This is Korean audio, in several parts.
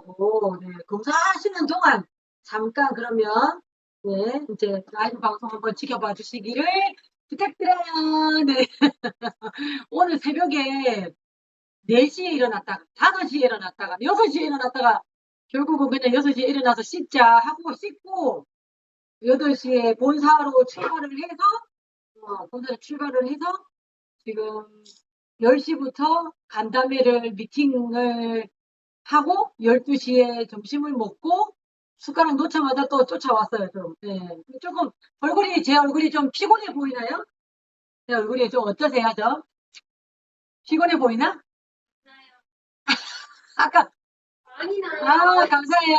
거고, 네, 검사하시는 동안 잠깐 그러면 네, 이제 라이브 방송 한번 지켜봐 주시기를 부탁드려요. 네. 오늘 새벽에 4시에 일어났다가 5시에 일어났다가 6시에 일어났다가 결국은 그냥 6시에 일어나서 씻자 하고 씻고 8시에 본사로 출발을 해서 어, 본사로 출발을 해서 지금 10시부터 간담회를 미팅을 하고 12시에 점심을 먹고 숟가락 놓자마자 또 쫓아왔어요. 좀. 네. 조금 얼굴이 제 얼굴이 좀 피곤해 보이나요? 제 얼굴이 좀 어떠세요? 좀 피곤해 보이나? 아까 많이 나요. 아 감사해요.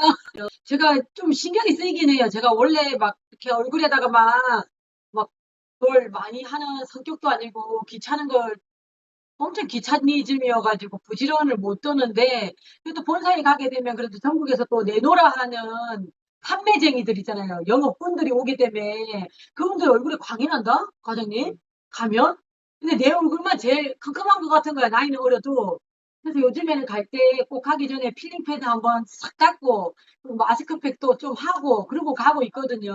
제가 좀 신경이 쓰이긴 해요. 제가 원래 막 이렇게 얼굴에다가 막 막 뭘 많이 하는 성격도 아니고 귀찮은 걸 엄청 귀차니즘이어가지고 부지런을 못 떠는데 그래도 본사에 가게 되면 그래도 전국에서 또 내놓으라 하는 판매쟁이들 있잖아요. 영업분들이 오기 때문에 그분들 얼굴에 광이 난다? 과장님? 가면? 근데 내 얼굴만 제일 컴컴한 것 같은 거야. 나이는 어려도. 그래서 요즘에는 갈 때 꼭 가기 전에 필링 패드 한번 싹 닦고 마스크팩도 좀 하고 그러고 가고 있거든요.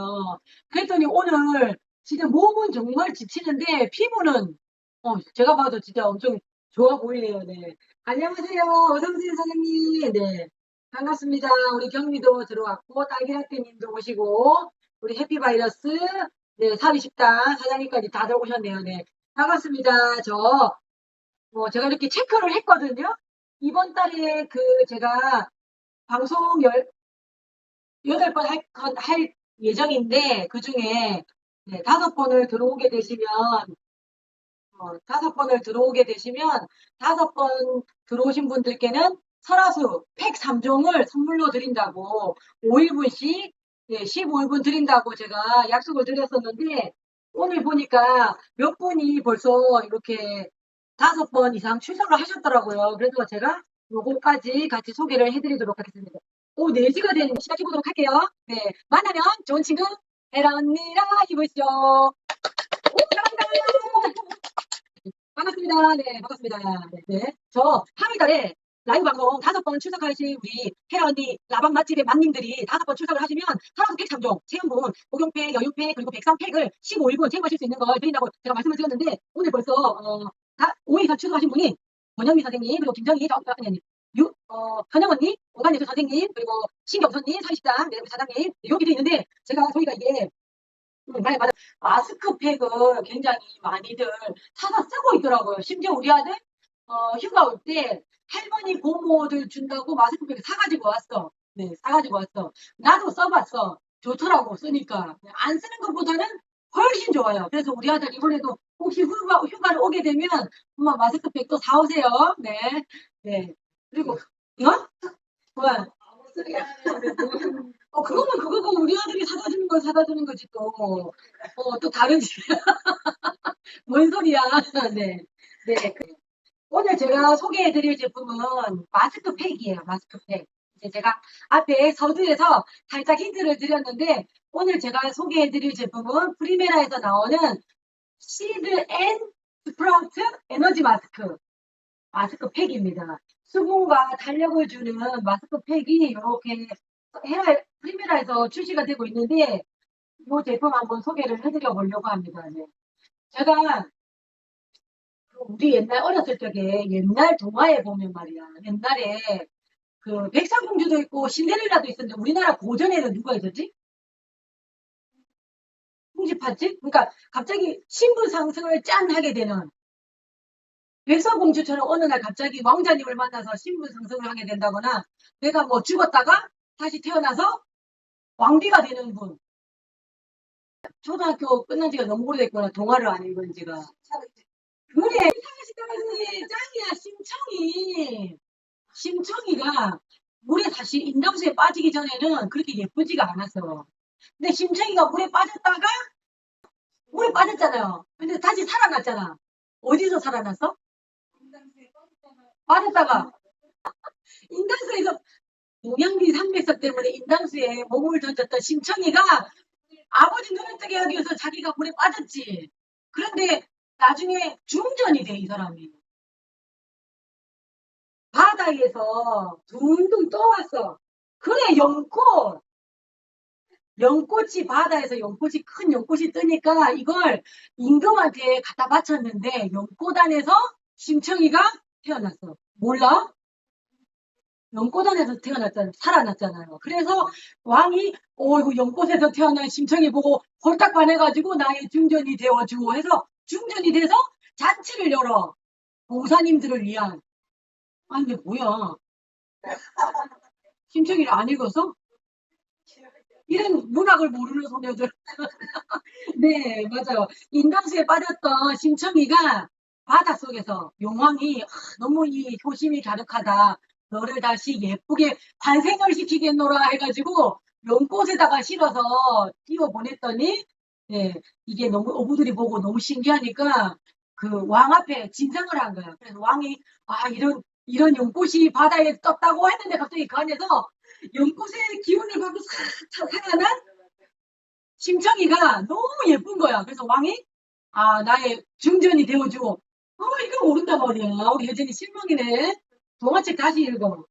그랬더니 오늘 진짜 몸은 정말 지치는데 피부는 어, 제가 봐도 진짜 엄청 좋아 보이네요. 네. 안녕하세요. 어서오세요, 사장님. 네. 반갑습니다. 우리 경미도 들어왔고, 딸기라떼님도 오시고, 우리 해피바이러스, 네, 사비식당 사장님까지 다들 오셨네요. 네. 반갑습니다. 저, 뭐, 제가 이렇게 체크를 했거든요. 이번 달에 그, 제가 방송 열, 여덟 번 할, 건- 할 예정인데, 그 중에, 네, 다섯 번을 들어오게 되시면, 어, 다섯 번을 들어오게 되시면 다섯 번 들어오신 분들께는 설화수 팩 3종을 선물로 드린다고 5일분씩 예, 15일분 드린다고 제가 약속을 드렸었는데 오늘 보니까 몇 분이 벌써 이렇게 다섯 번 이상 출석을 하셨더라고요. 그래서 제가 요거까지 같이 소개를 해드리도록 하겠습니다. 오, 4시가 된 시작해보도록 할게요. 네, 만나면 좋은 친구 헤라 언니라 입으시죠. 오, 잘한다. 반갑습니다. 네, 반갑습니다. 네, 네. 저 3월달에 라이브 방송 다섯 번 출석하신 우리 헤라 언니 라방 맛집의 만님들이 다섯 번 출석을 하시면 사라수 팩 3종, 체험분, 복용팩, 여유팩, 그리고 백상팩을 15일분 체험하실 수 있는 걸 드린다고 제가 말씀을 드렸는데 오늘 벌써 어, 다 5일 이상 출석하신 분이 권영미 선생님, 그리고 김정희, 저, 아니, 아니, 유, 어, 현영 언니, 오간예술 선생님, 그리고 신경 선님, 사리식당, 네, 우리 사장님, 돼 있는데 제가 저희가 이게 음, 맞아. 마스크팩을 굉장히 많이들 사서 쓰고 있더라고요. 심지어 우리 아들 어, 휴가 올 때 할머니 고모들 준다고 마스크팩을 사가지고 왔어. 네, 사가지고 왔어. 나도 써봤어. 좋더라고 쓰니까 안 쓰는 것보다는 훨씬 좋아요. 그래서 우리 아들 이번에도 혹시 휴가, 휴가를 오게 되면 엄마 마스크팩 또 사오세요. 네, 네. 그리고 어? 뭐야? 어, 그거는 그거고 우리 아들이 사다 주는 걸 사다 주는 거지 또. 어, 또 다르지. 뭔 소리야. 네. 네. 그- 오늘 제가 소개해 드릴 제품은 마스크팩이에요. 마스크팩. 이제 제가 앞에 서두에서 살짝 힌트를 드렸는데 오늘 제가 소개해 드릴 제품은 프리메라에서 나오는 시드 앤 스프라우트 에너지 마스크. 마스크팩입니다. 수분과 탄력을 주는 마스크팩이 이렇게 헤라 프리메라에서 출시가 되고 있는데 이 제품 한번 소개를 해드려 보려고 합니다. 네. 제가 그 우리 옛날 어렸을 적에 옛날 동화에 보면 말이야 옛날에 그 백설공주도 있고 신데렐라도 있었는데 우리나라 고전에는 누가 있었지? 홍지팥집? 그러니까 갑자기 신분 상승을 짠 하게 되는 백설공주처럼 어느 날 갑자기 왕자님을 만나서 신분 상승을 하게 된다거나 내가 뭐 죽었다가 다시 태어나서 왕비가 되는 분. 초등학교 끝난 지가 너무 오래됐구나. 동화를 안 읽은 지가. 그래, 이상하시다니 짱이야, 심청이. 심청이가 물에 다시 인담수에 빠지기 전에는 그렇게 예쁘지가 않았어. 근데 심청이가 물에 빠졌다가 물에 빠졌잖아요. 근데 다시 살아났잖아. 어디서 살아났어? 빠졌다가 인담수에서 동양비 산맥석 때문에 인담수에 몸을 던졌던 심청이가 아버지 눈을 뜨게 하기 위해서 자기가 물에 빠졌지. 그런데 나중에 중전이 돼, 이 사람이. 바다에서 둥둥 떠왔어. 그래, 연꽃. 연꽃이 바다에서 연꽃이 큰 연꽃이 뜨니까 이걸 임금한테 갖다 바쳤는데 연꽃 안에서 심청이가 태어났어. 몰라? 연꽃 안에서 태어났잖아, 살아났잖아요. 그래서 왕이 어이구 연꽃에서 태어난 심청이 보고 홀딱 반해가지고 나의 중전이 되어주고 해서 중전이 돼서 잔치를 열어. 봉사님들을 위한. 아니 이게 뭐야? 심청이를 안 읽어서? 이런 문학을 모르는 소녀들. 네, 맞아요. 인강수에 빠졌던 심청이가 바닷 속에서 용왕이 아, 너무 이 효심이 가득하다. 너를 다시 예쁘게 환생을 시키겠노라 해가지고 연꽃에다가 실어서 띄워 보냈더니 예, 이게 너무 어부들이 보고 너무 신기하니까 그 왕 앞에 진상을 한 거야. 그래서 왕이 아 이런 이런 연꽃이 바다에 떴다고 했는데 갑자기 그 안에서 연꽃의 기운을 받고 싹 살아난 심청이가 너무 예쁜 거야. 그래서 왕이 아 나의 중전이 되어주고 어 이거 모른단 말이야. 우리 혜진이 실망이네. 동화책 다시 읽어.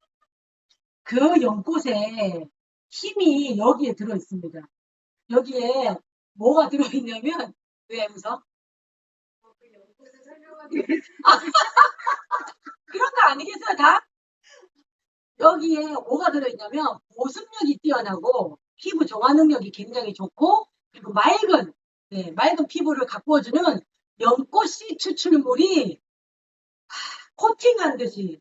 그 연꽃에 힘이 여기에 들어 있습니다. 여기에 뭐가 들어 있냐면 왜 웃어? 그런 거 아니겠어요, 다? 여기에 뭐가 들어있냐면 보습력이 뛰어나고 피부 정화 능력이 굉장히 좋고 그리고 맑은 네, 맑은 피부를 가꾸어주는 연꽃씨 추출물이 하, 코팅한 듯이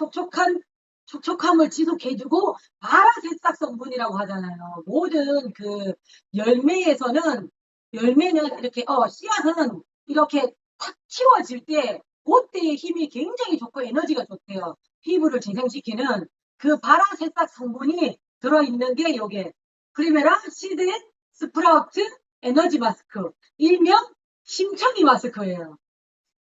촉촉한 촉촉함을 지속해주고 바라새싹 성분이라고 하잖아요. 모든 그 열매에서는 열매는 이렇게 어 씨앗은 이렇게 탁 치워질 때 그때의 힘이 굉장히 좋고 에너지가 좋대요. 피부를 재생시키는 그 바라새싹 성분이 들어있는 게 요게 프리메라 시드 스프라우트 에너지 마스크 일명 심청이 마스크예요.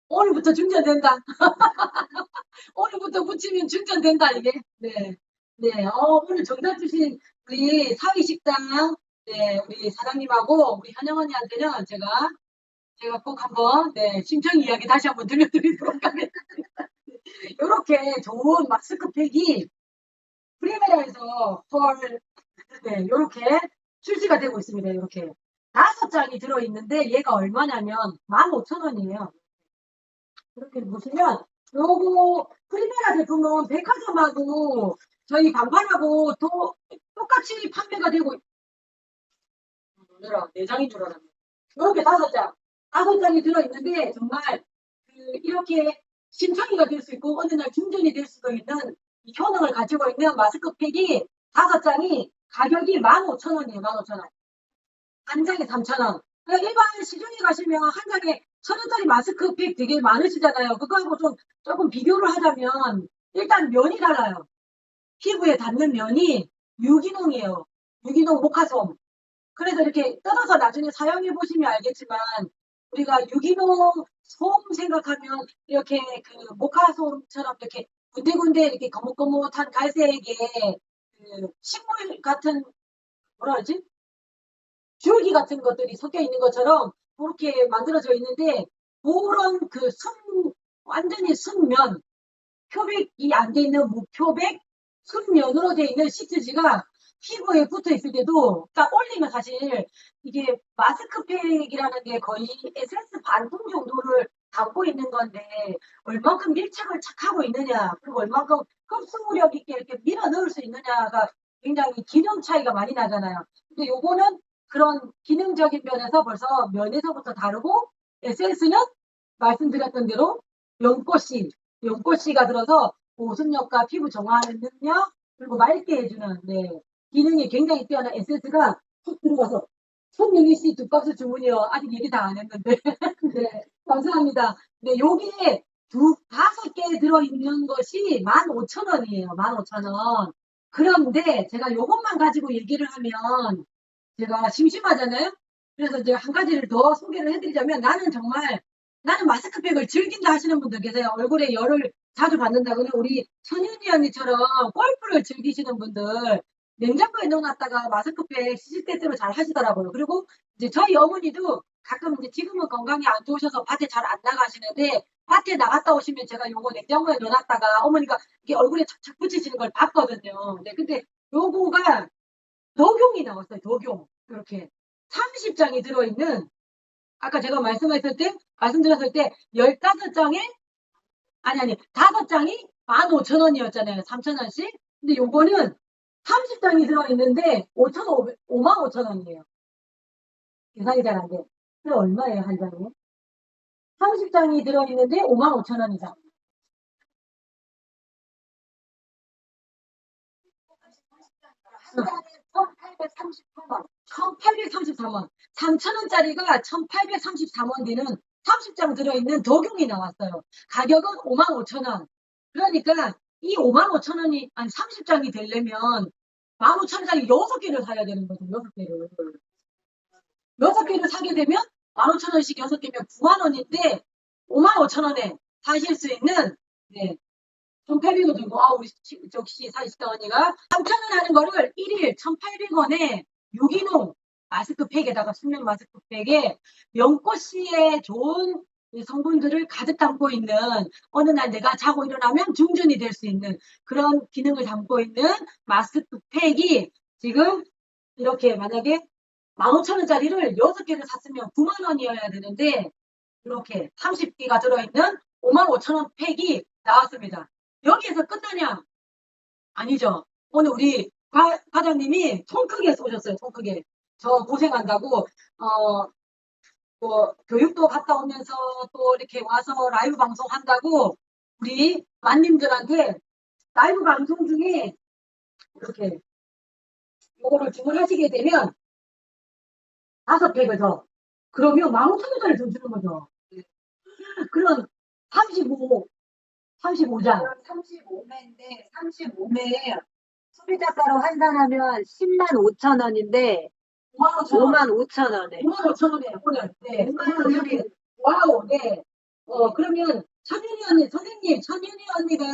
오늘부터 충전된다. 오늘부터 붙이면 충전된다 이게. 네. 네. 어, 오늘 정답 주신 우리 사위식당 네, 우리 사장님하고 우리 현영 언니한테는 제가 제가 꼭 한번 네, 심청 이야기 다시 한번 들려드리도록 하겠습니다. 이렇게 좋은 마스크팩이 프리메라에서 헐 네, 이렇게 출시가 되고 있습니다. 이렇게 다섯 장이 들어 있는데 얘가 얼마냐면 15,000원이에요. 이렇게 보시면 요거 프리메라 제품은 백화점하고 저희 반팔하고 또 똑같이 판매가 되고 놀래라 네 장인 줄 알았네. 이렇게 다섯 장 다섯 장이 들어있는데 정말 그 이렇게 심청이가 될 수 있고 어느 날 중전이 될 수도 있는 이 효능을 가지고 있는 마스크팩이 다섯 장이 가격이 15,000원이에요. 15,000원. 한 장에 3,000원. 그러니까 일반 시중에 가시면 한 장에 천 원짜리 마스크팩 되게 많으시잖아요. 그거하고 좀 조금 비교를 하자면 일단 면이 달라요. 피부에 닿는 면이 유기농이에요. 유기농 모카솜. 그래서 이렇게 뜯어서 나중에 사용해 보시면 알겠지만 우리가 유기농 솜 생각하면 이렇게 그 모카솜처럼 이렇게 군데군데 이렇게 거뭇거뭇한 갈색의 그 식물 같은 뭐라 그러지? 줄기 같은 것들이 섞여 있는 것처럼 그렇게 만들어져 있는데 그런 그 순, 완전히 순면, 표백이 안 돼 있는 무표백 순면으로 돼 있는 시트지가 피부에 붙어 있을 때도 딱 올리면 사실 이게 마스크팩이라는 게 거의 에센스 반통 정도를 담고 있는 건데 얼만큼 밀착을 착하고 있느냐 그리고 얼만큼 흡수력 있게 이렇게 밀어 넣을 수 있느냐가 굉장히 기능 차이가 많이 나잖아요. 근데 요거는 그런 기능적인 면에서 벌써 면에서부터 다르고 에센스는 말씀드렸던 대로 연꽃씨, 연꽃씨가 들어서 보습력과 피부 정화하는 능력 그리고 맑게 해주는 네, 기능이 굉장히 뛰어난 에센스가 툭 들어가서 손윤희 씨 두 박스 주문이요. 아직 얘기 다 안 했는데. 네, 감사합니다. 네, 여기에 두, 다섯 개 들어있는 것이 15,000원이에요. 15,000원. 그런데 제가 요것만 가지고 얘기를 하면 제가 심심하잖아요. 그래서 이제 한 가지를 더 소개를 해드리자면 나는 정말 나는 마스크팩을 즐긴다 하시는 분들 계세요. 얼굴에 열을 자주 받는다거나 우리 천윤이 언니처럼 골프를 즐기시는 분들 냉장고에 넣어놨다가 마스크팩 시시때때로 잘 하시더라고요. 그리고 이제 저희 어머니도 가끔 이제 지금은 건강이 안 좋으셔서 밭에 잘 안 나가시는데 밭에 나갔다 오시면 제가 요거 냉장고에 넣어놨다가 어머니가 이게 얼굴에 착착 붙이시는 걸 봤거든요. 네, 근데 요거가 녹용이 나왔어요. 녹용. 이렇게 30장이 들어있는 아까 제가 말씀했을 때 말씀드렸을 때 15장에 아니 아니 5장이 15,000원이었잖아요. 3,000원씩. 근데 요거는 30장이 들어있는데 5,500, 55,000원이에요. 계산이 잘 안 돼. 그럼 얼마예요, 한 장에? 30장이 들어있는데 55,000원이죠. 한 달에 1,833원. 1,833원. 3,000원짜리가 1,833원 되는 30장 들어있는 독용이 나왔어요. 가격은 55,000원. 그러니까 이 55,000원이, 아니 30장이 되려면 15,000원짜리 6개를 사야 되는 거죠. 6개를. 6개를 사게 되면 15,000원씩 6개면 9만원인데 55,000원에 사실 수 있는 네. 1,800원 들고 아 우리 시- 역시 사시다 언니가 3,000원 하는 거를 1일 1,800원에 유기농 마스크팩에다가 수면 마스크팩에 연꽃씨의 좋은 이 성분들을 가득 담고 있는 어느 날 내가 자고 일어나면 중전이 될 수 있는 그런 기능을 담고 있는 마스크팩이 지금 이렇게 만약에 15,000원짜리를 6개를 샀으면 9만원이어야 되는데 이렇게 30개가 들어있는 55,000원 팩이 나왔습니다. 여기에서 끝나냐? 아니죠. 오늘 우리 과, 과장님이 통 크게 쏘셨어요. 통 크게. 저 고생한다고 어, 뭐 교육도 갔다 오면서 또 이렇게 와서 라이브 방송 한다고 우리 만님들한테 라이브 방송 중에 이렇게 이거를 주문하시게 되면 다섯 팩을 더 그러면 15,000원짜리 더 주는 거죠. 그럼 35, 35장. 35매인데 35매에 소비자가로 환산하면 10만 5천 원인데 5만 5만 5천 원에 5만 5천 원에 오늘 네. 5만 원에 와우 네. 어 그러면 천윤이 언니 선생님 천윤이 언니가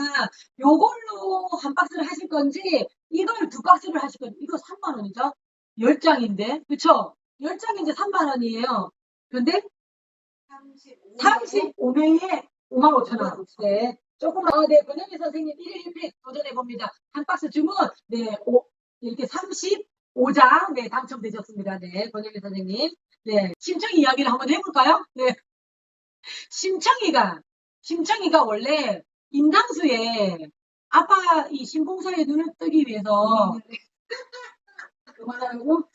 요걸로 한 박스를 하실 건지 이걸 두 박스를 하실 건지 이거 3만 원이죠? 10장인데 그쵸? 10장인데 3만 원이에요. 근데 35매 35명에 5만 5천 원. 네. 조금만, 아, 네, 권현희 선생님 1일 1팩 도전해 봅니다. 한 박스 주문, 네, 오, 이렇게 35장, 네, 당첨되셨습니다. 네, 권현희 선생님. 네, 심청이 이야기를 한번 해 볼까요? 네. 심청이가, 심청이가 원래 임당수에 아빠 이 신봉사에 눈을 뜨기 위해서 그만하고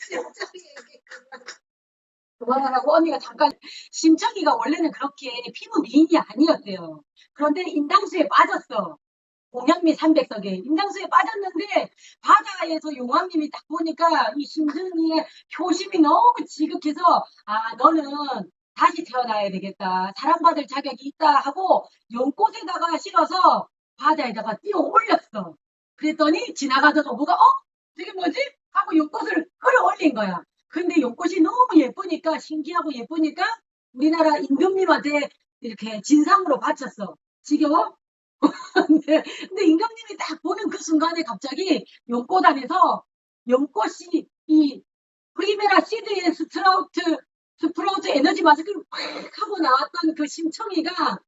그만하라고 언니가 잠깐 심청이가 원래는 그렇게 피부 미인이 아니었대요. 그런데 인당수에 빠졌어. 공양미 300석에 인당수에 빠졌는데 바다에서 용왕님이 딱 보니까 이 심청이의 효심이 너무 지극해서 아 너는 다시 태어나야 되겠다. 사랑받을 자격이 있다 하고 연꽃에다가 실어서 바다에다가 띄워 올렸어. 그랬더니 지나가던 어부가 어? 저게 뭐지? 하고 연꽃을 끌어올린 거야. 근데 연꽃이 너무 예쁘니까 신기하고 예쁘니까 우리나라 임금님한테 이렇게 진상으로 바쳤어. 지겨워? 근데, 근데 임금님이 딱 보는 그 순간에 갑자기 연꽃 안에서 연꽃이 이 프리메라 시드의 스프라우트 스프라우트 에너지 마스크를 팍 하고 나왔던 그 심청이가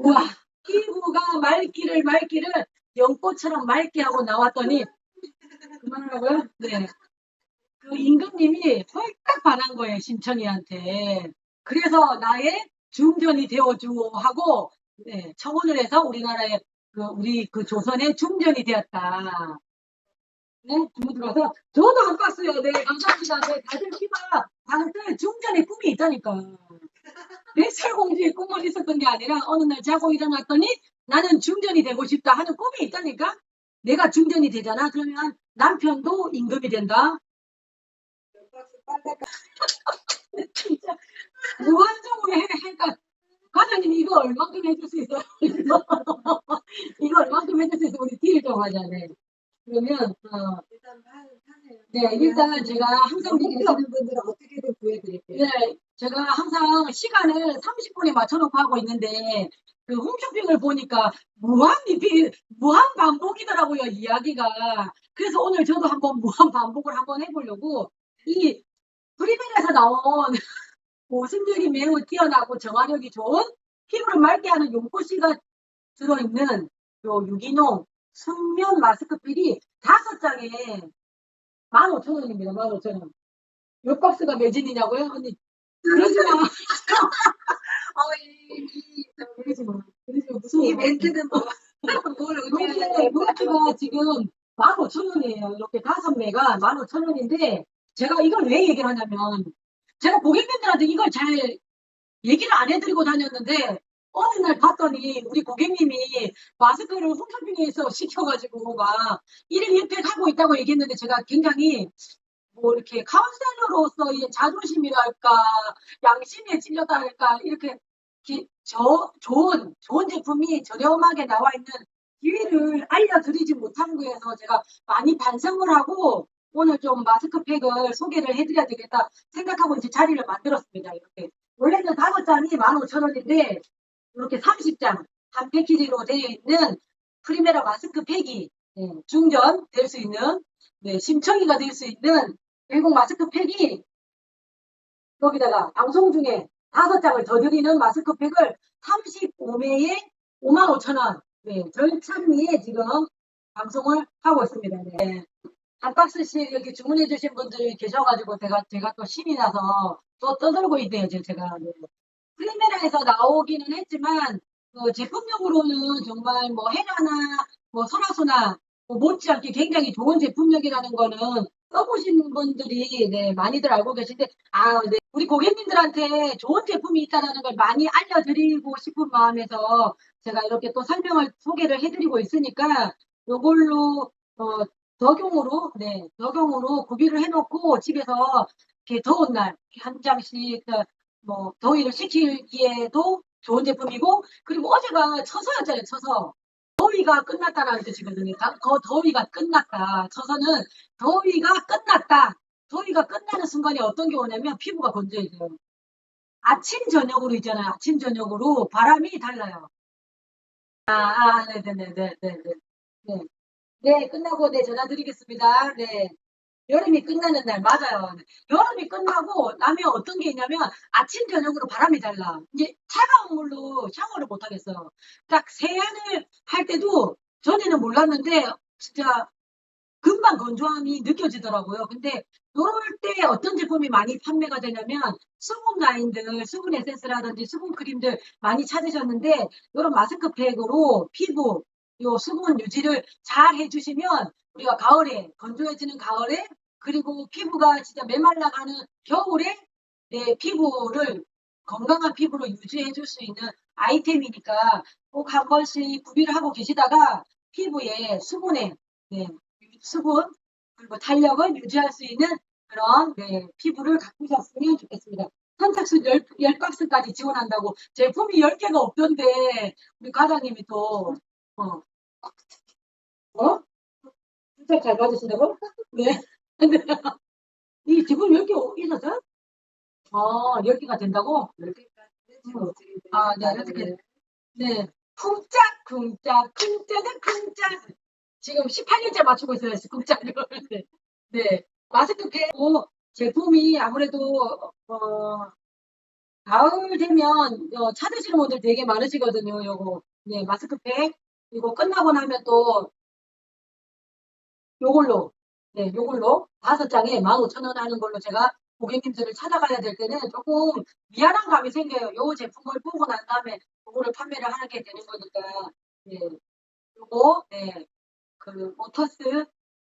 와 피부가 맑기를 맑기를 연꽃처럼 맑게 하고 나왔더니 그만하라고요? 네. 그 임금님이 홀딱 반한 거예요, 심청이한테. 그래서 나의 중전이 되어주오 하고, 네, 청혼을 해서 우리나라의, 그, 우리 그 조선의 중전이 되었다. 네, 주문 들어서, 저도 한 박스요. 네, 감사합니다. 네, 다들 피가, 다들 중전의 꿈이 있다니까. 백설공주의 꿈을 있었던 게 아니라, 어느 날 자고 일어났더니, 나는 중전이 되고 싶다 하는 꿈이 있다니까? 내가 중전이 되잖아. 그러면 남편도 임금이 된다. 진짜 무한정으로 해, 하니까 과장님 이거 얼만큼 해줄 수 있어요? 이거 얼만큼 해줄 수 있어? 우리 딜 좀 하자. 네. 그러면 어, 일단 파- 파세요. 네 일단 제가 항상 얘기해서 없는 분들은 어떻게든 구해드릴게요. 네, 제가 항상 시간을 30분에 맞춰놓고 하고 있는데 그 홈쇼핑을 보니까 무한 리필, 무한 반복이더라고요 이야기가. 그래서 오늘 저도 한번 무한 반복을 한번 해보려고 이 프리멜에서 나온 모순들이 매우 뛰어나고 정화력이 좋은 피부를 맑게 하는 용포씨가 들어있는 요 유기농 순면 마스크팩이 다섯 장에 15,000원입니다. 15,000원. 몇 박스가 매진이냐고요? 언니, 그러지 마. 어, 이, 이, 그러지 마. 그러지 마. 무서워. 이 멘트는 뭐, 뭘 의미하는 이렇게 물기가 지금 15,000원이에요. 이렇게 다섯 매가 15,000원인데 제가 이걸 왜 얘기를 하냐면 제가 고객님들한테 이걸 잘 얘기를 안 해드리고 다녔는데 어느 날 봤더니 우리 고객님이 마스크를 홈쇼핑에서 시켜가지고 막 1일 1팩 하고 있다고 얘기했는데 제가 굉장히 뭐 이렇게 카운셀러로서의 자존심이랄까 양심에 찔렸다랄까 이렇게 기- 저, 좋은 좋은 제품이 저렴하게 나와 있는 기회를 알려드리지 못한 거에서 제가 많이 반성을 하고 오늘 좀 마스크팩을 소개를 해드려야 되겠다 생각하고 이제 자리를 만들었습니다. 이렇게 원래는 다섯 장이 15,000원인데 이렇게 30장 한 패키지로 되어 있는 프리메라 마스크팩이 네, 중전 될수 있는 네, 심청이가 될 수 있는 외국 마스크팩이 여기다가 방송 중에 다섯 장을 더 드리는 마스크팩을 35매에 55,000원 네, 절찬리에 지금 방송을 하고 있습니다. 네. 한 박스씩 이렇게 주문해 주신 분들이 계셔가지고 제가 제가 또 신이 나서 또 떠들고 있네요. 지금 제가 네. 프리메라에서 나오기는 했지만 그 제품력으로는 정말 뭐 헤라나 뭐 소라소나 뭐 못지않게 굉장히 좋은 제품력이라는 거는 써보신 분들이 네, 많이들 알고 계신데 아, 네. 우리 고객님들한테 좋은 제품이 있다는 걸 많이 알려드리고 싶은 마음에서 제가 이렇게 또 설명을 소개를 해드리고 있으니까 이걸로 어, 적용으로 네 적용으로 구비를 해놓고 집에서 이렇게 더운 날 한 장씩 그, 뭐 더위를 식히기에도 좋은 제품이고 그리고 어제가 처서였잖아요 처서. 더위가 끝났다라는 뜻이거든요. 다- 더 더위가 끝났다. 처서는 더위가 끝났다. 더위가 끝나는 순간에 어떤 게 오냐면 피부가 건조해져요. 아침 저녁으로 있잖아요. 아침 저녁으로 바람이 달라요. 아, 아 네네네네네. 네. 네, 끝나고 네 전화 드리겠습니다. 네. 여름이 끝나는 날 맞아요. 네. 여름이 끝나고 나면 어떤 게 있냐면 아침 저녁으로 바람이 달라. 이제 차가운 물로 샤워를 못 하겠어요. 딱 세안을 할 때도 전에는 몰랐는데 진짜 금방 건조함이 느껴지더라고요. 근데 이럴 때 어떤 제품이 많이 판매가 되냐면 수분 라인들, 수분 에센스라든지 수분 크림들 많이 찾으셨는데 이런 마스크팩으로 피부 요 수분 유지를 잘 해주시면 우리가 가을에 건조해지는 가을에 그리고 피부가 진짜 메말라가는 겨울에 내 피부를 건강한 피부로 유지해 줄 수 있는 아이템이니까 꼭 한 번씩 구비를 하고 계시다가 피부에 수분에 네, 수분 그리고 탄력을 유지할 수 있는 그런 네, 피부를 가꾸셨으면 좋겠습니다. 선착순 10, 10박스까지 지원한다고 제품이 10개가 없던데 우리 과장님이 또 어, 어? 진짜 잘 받으신다고? 네. 이 지금 10개 있어서? 아, 10개가 된다고? 아, 네, 어떻게- 네. 쿵짝, 쿵짝, 쿵짜는 쿵짝. 지금 18년째 맞추고 있어요, 쿵짝을. 네. 네. 마스크팩 어, 제품이 아무래도, 어, 가을 되면, 어, 찾으시는 분들 되게 많으시거든요, 요거. 네, 마스크팩. 이거 끝나고 나면 또, 요걸로, 네, 요걸로 다섯 장에 15,000원 하는 걸로 제가 고객님들을 찾아가야 될 때는 조금 미안한 감이 생겨요. 요 제품을 보고 난 다음에 요거를 판매를 하게 되는 거니까, 네. 요거, 네. 그, 모터스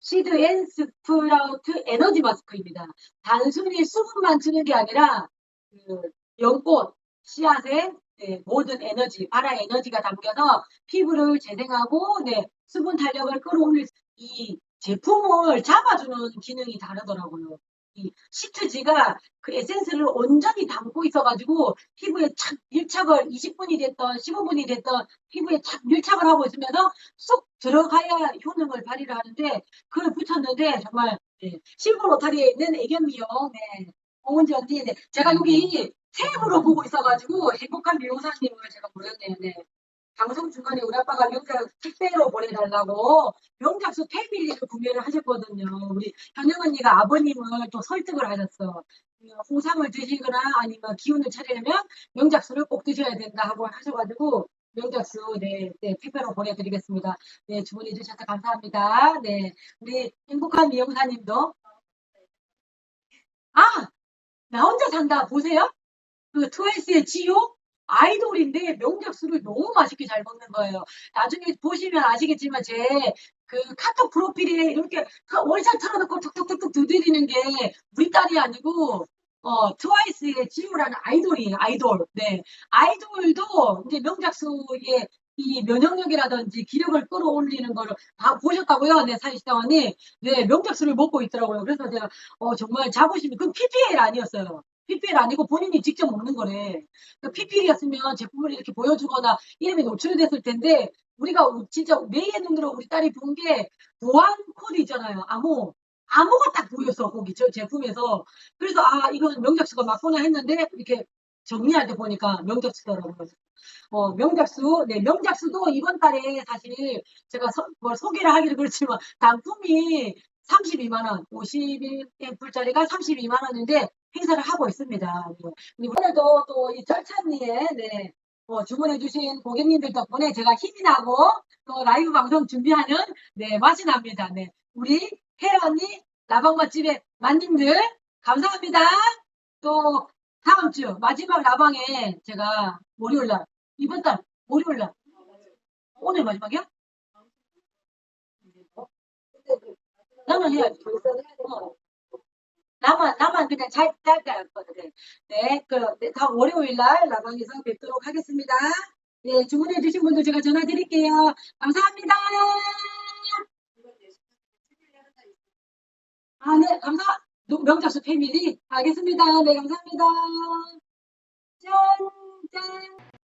시드 앤 스프라우트 에너지 마스크입니다. 단순히 수분만 주는 게 아니라, 그, 연꽃, 씨앗에 네, 모든 에너지, 바라 에너지가 담겨서 피부를 재생하고, 네, 수분 탄력을 끌어올릴 수- 이 제품을 잡아주는 기능이 다르더라고요. 이 시트지가 그 에센스를 온전히 담고 있어가지고 피부에 착 밀착을 20분이 됐던 15분이 됐던 피부에 착 밀착을 하고 있으면서 쏙 들어가야 효능을 발휘를 하는데 그걸 붙였는데 정말 네, 실버 로타리에 있는 애견 미용 네, 홍은지 언니 네, 제가 여기 탭으로 보고 있어가지고 행복한 미용사님을 제가 불렀네요. 네. 방송 중간에 우리 아빠가 명작 택배로 보내달라고 명작수 패밀리를 구매를 하셨거든요. 우리 현영 언니가 아버님을 또 설득을 하셨어. 홍삼을 드시거나 아니면 기운을 차리려면 명작수를 꼭 드셔야 된다 하고 하셔가지고 명작수 네, 네 택배로 보내드리겠습니다. 네 주문해 주셔서 감사합니다. 네 우리 행복한 미용사님도 아나 혼자 산다 보세요. 그 트와이스의 지효 아이돌인데 명작수를 너무 맛있게 잘 먹는 거예요. 나중에 보시면 아시겠지만 제 그 카톡 프로필에 이렇게 그 월샷 틀어놓고 툭툭툭툭 두드리는 게 우리 딸이 아니고 어 트와이스의 지효라는 아이돌이에요. 아이돌. 네. 아이돌도 이제 명작수의 이 면역력이라든지 기력을 끌어올리는 거를 다 보셨다고요? 네, 사실상원이 네, 명작수를 먹고 있더라고요. 그래서 제가 어 정말 자부심이 그 PPL 아니었어요. PPL 아니고 본인이 직접 먹는 거래. 그 PPL이었으면 제품을 이렇게 보여주거나 이름이 노출이 됐을 텐데 우리가 진짜 매의 눈으로 우리 딸이 본 게 보안 코드 있잖아요. 암호. 암호가 딱 보였어 거기 저 제품에서. 그래서 아 이건 명작수가 맞구나 했는데 이렇게 정리할 때 보니까 명작수더라고요. 어, 명작수, 네, 명작수도 이번 달에 사실 제가 서- 뭐 소개를 하기는 그렇지만 단품이 32만원, 51앰플짜리가 32만원인데 행사를 하고 있습니다. 오늘도 또 이 절찬리에, 네, 어, 주문해주신 고객님들 덕분에 제가 힘이 나고 또 라이브 방송 준비하는, 네, 맛이 납니다. 네. 우리 언니, 라방 맛집의 만님들, 감사합니다. 또 다음 주 마지막 라방에 제가 월요일 날, 이번 달 월요일 날, 오늘 마지막이야? 나만 해야지. 어. 나만, 나만 그냥 잘, 짧게 할 거거든. 네, 그, 네, 다음 월요일 날 라방에서 뵙도록 하겠습니다. 네, 주문해 주신 분들 제가 전화 드릴게요. 감사합니다. 아, 네, 감사, 노- 명작수 패밀리. 알겠습니다. 네, 감사합니다. 짠, 짠.